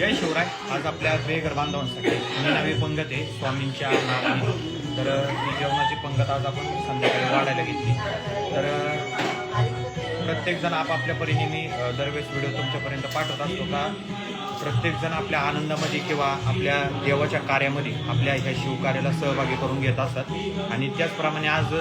जय शिवराय. आज आपल्या बेघर बांधवांसाठी मी नवी पंगत आहे स्वामींच्या नावाने. तर ती जेवणाची पंगत आज आपण संध्याकाळी वाढायला घेतली. तर प्रत्येकजण आपापल्या परीने मी दरवेळेस व्हिडिओ तुमच्यापर्यंत पाठवत असतो का? प्रत्येकजण आपल्या आनंदामध्ये किंवा आपल्या देवाच्या कार्यामध्ये आपल्या ह्या शिवकार्याला सहभागी करून घेत असतात. आणि त्याचप्रमाणे आज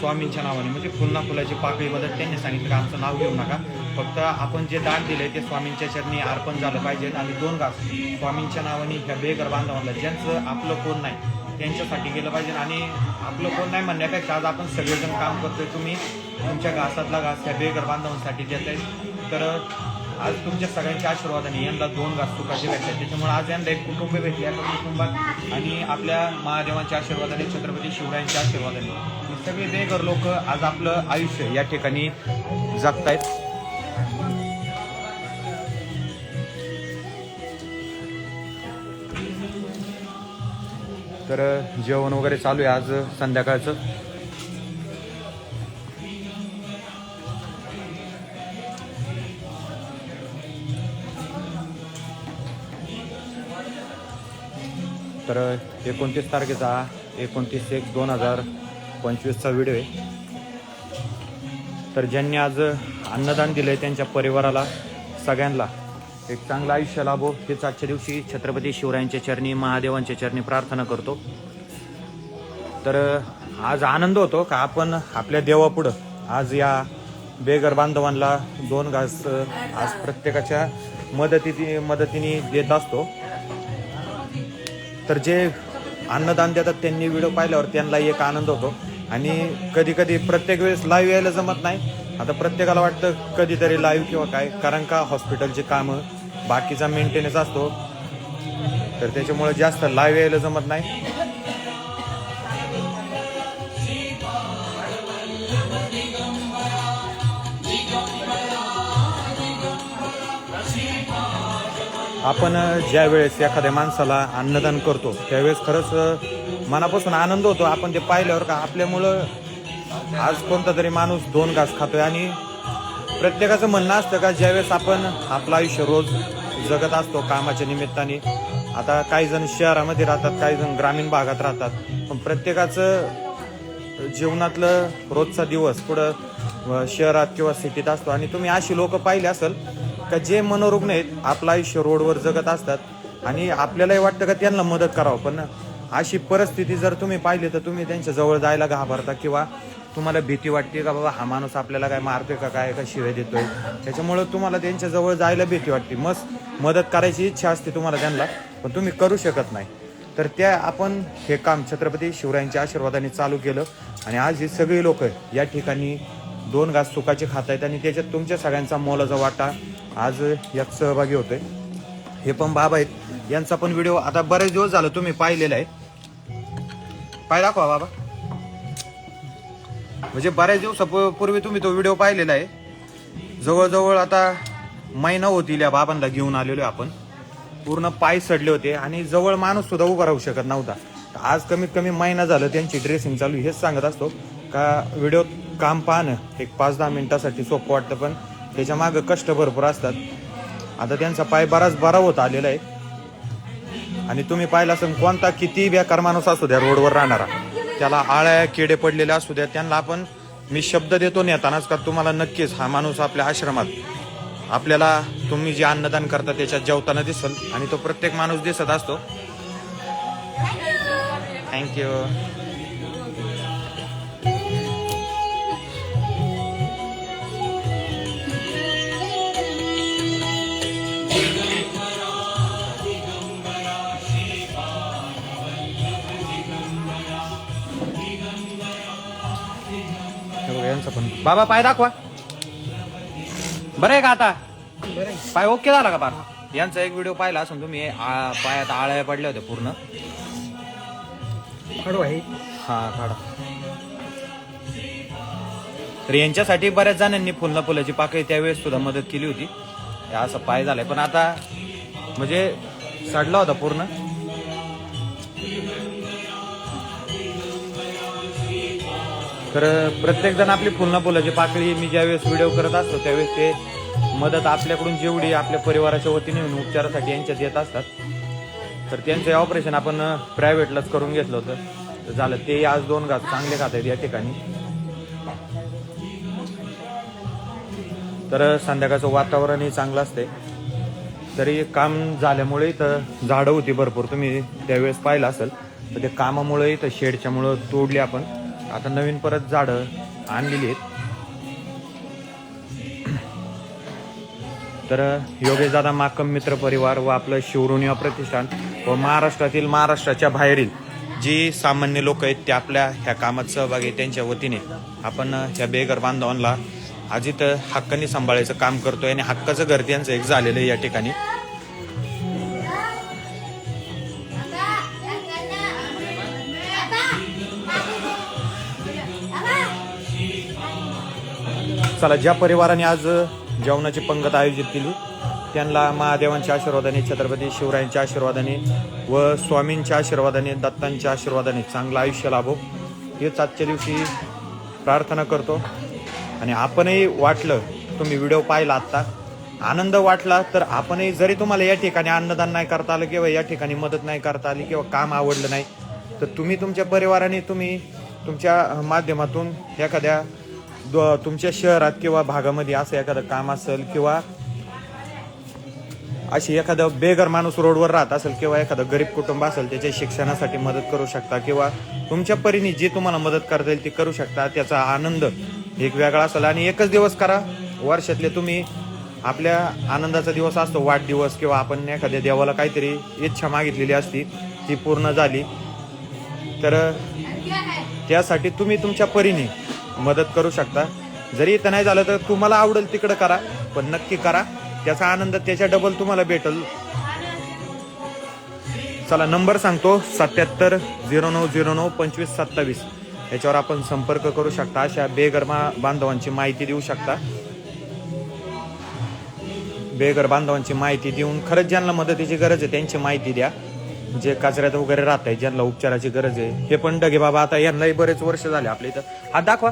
स्वामींच्या नावाने म्हणजे पुन्हा फुलाची पाकळीबद्दल त्यांनी सांगितलं का आमचं नाव घेऊ नका. फक्त आपण जे दान दिले ते स्वामींच्या चरणी अर्पण झालं पाहिजे आणि दोन घास स्वामींच्या नावाने ह्या बेघर बांधवांना ज्यांचं आपलं कोण नाही त्यांच्यासाठी गेलं पाहिजे. आणि आपलं कोण नाही म्हणण्यापेक्षा आज आपण सगळेजण काम करतोय. तुम्ही तुमच्या घासातला घास ह्या बेघर बांधवांसाठी देत आहे तर आज तुमच्या सगळ्यांच्या आशीर्वादाने यांना दोन घास सुखाचे भेटले. त्याच्यामुळे आज यांना एक कुटुंब भेटले या कुटुंबात आणि आपल्या महादेवांच्या आशीर्वादाने छत्रपती शिवरायांच्या आशीर्वादाने. सगळे बेघर लोक आज आपलं आयुष्य या ठिकाणी जगतायत. तर जेवण वगैरे चालू आहे आज संध्याकाळचं. तर एकोणतीस तारखेचा एकोणतीस एक दोन हजार पंचवीसचा व्हिडिओ आहे. तर ज्यांनी आज अन्नदान दिलं आहे त्यांच्या परिवाराला सगळ्यांना एक चांगलं आयुष्य लाभो. हेच आजच्या दिवशी छत्रपती शिवरायांच्या चरणी महादेवांच्या चरणी प्रार्थना करतो. तर आज आनंद होतो का आपण आपल्या देवापुढं आज या बेघर बांधवांना दोन घास आज प्रत्येकाच्या मदती मदतीने देत असतो. तर जे अन्नदान देतात त्यांनी व्हिडिओ पाहिल्यावर त्यांना एक आनंद होतो. आणि कधी कधी प्रत्येक वेळेस लाईव्ह यायला जमत नाही. आता प्रत्येकाला वाटतं कधीतरी लाईव्ह किंवा काय कारण का हॉस्पिटलचे कामं बाकीचा मेंटेनन्स असतो. तर त्याच्यामुळे जास्त लाईव्ह यायला जमत नाही. आपण ज्या वेळेस एखाद्या माणसाला अन्नदान करतो त्यावेळेस खरंच मनापासून आनंद होतो. आपण ते पाहिल्यावर का आपल्यामुळं आज कोणता तरी माणूस दोन घास खातोय आणि प्रत्येकाचं म्हणणं असतं का ज्यावेळेस आपण आपलं आयुष्य रोज जगत असतो कामाच्या निमित्ताने आता काही जण शहरामध्ये राहतात काही जण ग्रामीण भागात राहतात पण प्रत्येकाचं जीवनातलं रोजचा दिवस पुढं शहरात किंवा सिटीत असतो. आणि तुम्ही अशी लोक पाहिले असेल का जे मनोरुग्ण आहेत आपलं आयुष्य रोडवर जगत असतात आणि आपल्यालाही वाटतं का त्यांना मदत करावं पण अशी परिस्थिती जर तुम्ही पाहिली तर तुम्ही त्यांच्या जवळ जायला घाबरता किंवा तुम्हाला भीती वाटते का बाबा हा माणूस आपल्याला काय मारतोय का काय का शिवाय देतोय? त्याच्यामुळं तुम्हाला त्यांच्या जवळ जायला भीती वाटते. मस्त मदत करायची इच्छा असते तुम्हाला त्यांना पण तुम्ही करू शकत नाही. तर त्या आपण हे काम छत्रपती शिवरायांच्या आशीर्वादाने चालू केलं आणि आज ही सगळी लोक या ठिकाणी दोन घास सुखाचे खात आहेत आणि त्याच्यात तुमच्या सगळ्यांचा मोलाचा वाटा आज यात सहभागी होते. हे पण बाबा आहेत. यांचा पण व्हिडिओ आता बरेच दिवस झालं तुम्ही पाहिलेला आहे. पाय दाखवा बाबा. म्हणजे बऱ्याच दिवसापूर्वी तुम्ही तो व्हिडिओ पाहिलेला आहे. जवळजवळ आता महिना होतील या बाबांना घेऊन आलेलो आहे आपण. पूर्ण पाय सडले होते आणि जवळ माणूस सुद्धा उभा राहू शकत नव्हता. आज कमीत कमी महिना झालं त्यांची ड्रेसिंग चालू हेच सांगत असतो का व्हिडिओ काम पाहणं एक पाच दहा मिनिटासाठी सोपं वाटतं पण त्याच्या मागं कष्ट भरपूर असतात. आता त्यांचा पाय बराच बरा होत आलेला आहे. आणि तुम्ही पाहिला असेल कोणता किती बेकार माणूस असू द्या रोडवर राहणारा. त्याला आळ्या किडे पडलेले असू द्या त्यांना आपण मी शब्द देतो नेतानाच का तुम्हाला नक्कीच हा माणूस आपल्या आश्रमात आपल्याला तुम्ही जे अन्नदान करता त्याच्यात जेवताना दिसल आणि तो प्रत्येक माणूस दिसत असतो. थँक्यू यांचं पण. बाबा पाय दाखवा. बरं आहे का आता? पाय ओके झाला का पार? यांचा एक व्हिडिओ पाहिला असून तुम्ही आ- पायात आळ्या पडल्या होत्या पूर्ण. खडू आहे. हा काढा तर यांच्यासाठी बऱ्याच जणांनी फुलना फुलाची पाकळी त्यावेळेस सुद्धा मदत केली होती. हे असं पाय झालाय. पण आता म्हणजे सडला होता पूर्ण. तर प्रत्येक जण आपली फुलना फुलाची पाकळी मी ज्यावेळेस व्हिडिओ करत असतो त्यावेळेस ते मदत आपल्याकडून जेवढी आपल्या परिवाराच्या वतीने येऊन उपचारासाठी यांच्यात येत असतात. तर त्यांचं ऑपरेशन आपण प्रायव्हेटलाच करून घेतलं होतं. तर झालं ते आज दोन घास चांगले खात आहेत या ठिकाणी. तर संध्याकाळचं वातावरणही चांगलं असते तरी काम झाल्यामुळे इथं झाडं होती भरपूर. तुम्ही त्यावेळेस पाहिलं असेल. तर ते कामामुळे इथं शेडच्यामुळं तोडली आपण. आता नवीन परत झाडं आणलेली आहेत. तर योगेश दादा माकम मित्र परिवार व आपलं शिवरुनिया प्रतिष्ठान व महाराष्ट्रातील महाराष्ट्राच्या बाहेरील जी सामान्य लोक आहेत ते आपल्या ह्या कामात सहभागी आहेत त्यांच्या वतीने आपण ह्या बेघर बांधवांना अजित इथं हक्काने सांभाळायचं काम करतोय आणि हक्काचं घर त्यांचं एक झालेलं आहे या ठिकाणी. चला ज्या परिवाराने आज जेवणाची पंगत आयोजित केली त्यांना महादेवांच्या आशीर्वादाने छत्रपती शिवरायांच्या आशीर्वादाने व स्वामींच्या आशीर्वादाने दत्तांच्या आशीर्वादाने चांगलं आयुष्य लाभो. हेच आजच्या दिवशी प्रार्थना करतो. आणि आपणही वाटलं तुम्ही व्हिडिओ पाहिला आत्ता. आनंद वाटला तर आपणही जरी तुम्हाला या ठिकाणी अन्नदान नाही करता आलं किंवा या ठिकाणी मदत नाही करता आली किंवा काम आवडलं नाही तर तुम्ही तुमच्या परिवाराने तुम्ही तुमच्या माध्यमातून एखाद्या तुमच्या शहरात किंवा भागामध्ये असं एखादं काम असेल किंवा अशी एखादं बेघर माणूस रोडवर राहत असेल किंवा एखादं गरीब कुटुंब असेल त्याच्या शिक्षणासाठी मदत करू शकता किंवा तुमच्या परीने जी तुम्हाला मदत करता येईल ती करू शकता त्याचा आनंद एक वेगळा असेल. आणि एकच दिवस करा वर्षातले तुम्ही आपल्या आनंदाचा दिवस असतो वाढदिवस किंवा आपण एखाद्या देवाला काहीतरी इच्छा मागितलेली असती ती पूर्ण झाली. तर त्यासाठी तुम्ही तुमच्या परीने मदत करू शकता. जरी इथं नाही झालं तर तुम्हाला आवडेल तिकडं करा पण नक्की करा. त्याचा आनंद त्याच्या डबल तुम्हाला भेटल. चला नंबर सांगतो. सत्याहत्तर झिरो नऊ झिरो नऊ पंचवीस सत्तावीस. याच्यावर आपण संपर्क करू शकता. अशा बेगरमा बांधवांची माहिती देऊ शकता. बेघर बांधवांची माहिती देऊन खरंच ज्यांना मदतीची गरज आहे त्यांची माहिती द्या. जे कचऱ्यात वगैरे राहत आहे ज्यांना उपचाराची गरज आहे हे पण डगे बाबा आता यांनाही बरेच वर्ष झाले आपल्या इथं. हा दाखवा.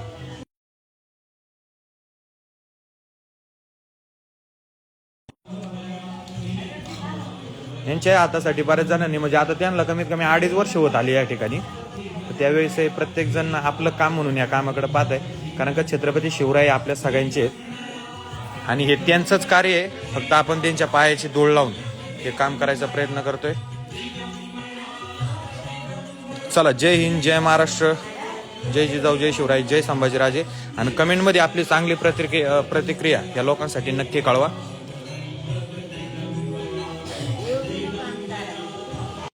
यांच्या हातासाठी बऱ्याच जणांनी म्हणजे आता त्यांना कमीत कमी अडीच वर्ष होत आली या ठिकाणी. त्यावेळेस हे प्रत्येक जण आपलं काम म्हणून या कामाकडे पाहत आहे. कारण का छत्रपती शिवराय आपल्या सगळ्यांचे आहेत. आणि हे त्यांचंच कार्य आहे. फक्त आपण त्यांच्या पायाची दोड लावून हे काम करायचा प्रयत्न करतोय. चला जय हिंद जय महाराष्ट्र. जय जिजाऊ जय शिवराय जय संभाजीराजे. आणि कमेंटमध्ये आपली चांगली प्रतिक्रिया प्रतिक्रिया या लोकांसाठी नक्की कळवा.